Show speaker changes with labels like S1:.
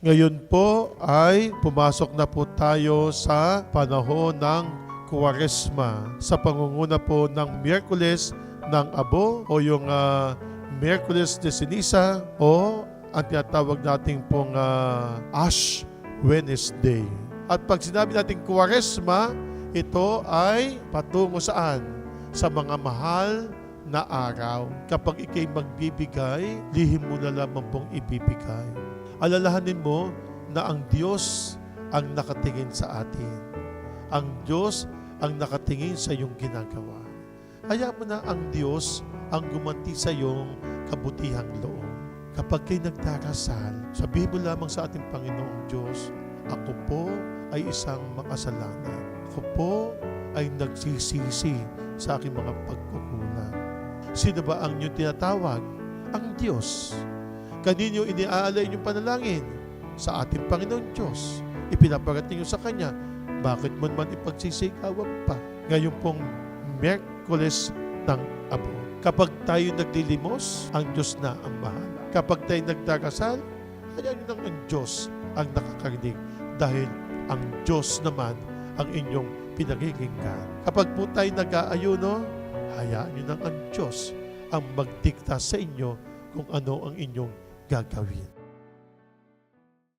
S1: Ngayon po ay pumasok na po tayo sa panahon ng Kuwaresma sa pangunguna po ng Miyerkules ng Abo o yung ah, Miyerkules de Ceniza o ang tinatawag nating pong ah, Ash Wednesday. At pag sinabi natin Kuwaresma, ito ay patungo saan? Sa mga mahal na araw. Kapag ikay magbibigay, lihim mo na lamang pong ibibigay alalahanin mo na ang Diyos ang nakatingin sa atin. Ang Diyos ang nakatingin sa iyong ginagawa. Kaya mo na ang Diyos ang gumanti sa iyong kabutihang loob. Kapag kayo nagdarasal, sabihin mo lamang sa ating Panginoong Diyos, ako po ay isang makasalanan. Ako po ay nagsisisi sa aking mga pagkukulang. Sino ba ang inyong tinatawag? Ang Diyos. Kanino iniaalay inyong panalangin? Sa ating Panginoon Diyos. Ipinaparating nyo sa Kanya. Bakit mo naman ipagsisigawan pa? Ngayon pong Merkules ng Abo. Kapag tayo naglilimos, ang Diyos na ang bahala. Kapag tayo nagdarasal, hayaan nyo nang ang Diyos ang nakakarinig. Dahil ang Diyos naman ang inyong pinagiginggan. Kapag po tayo nag-aayuno, hayaan nyo nang ang Diyos ang magdikta sa inyo kung ano ang inyong rasgar, Gabriel.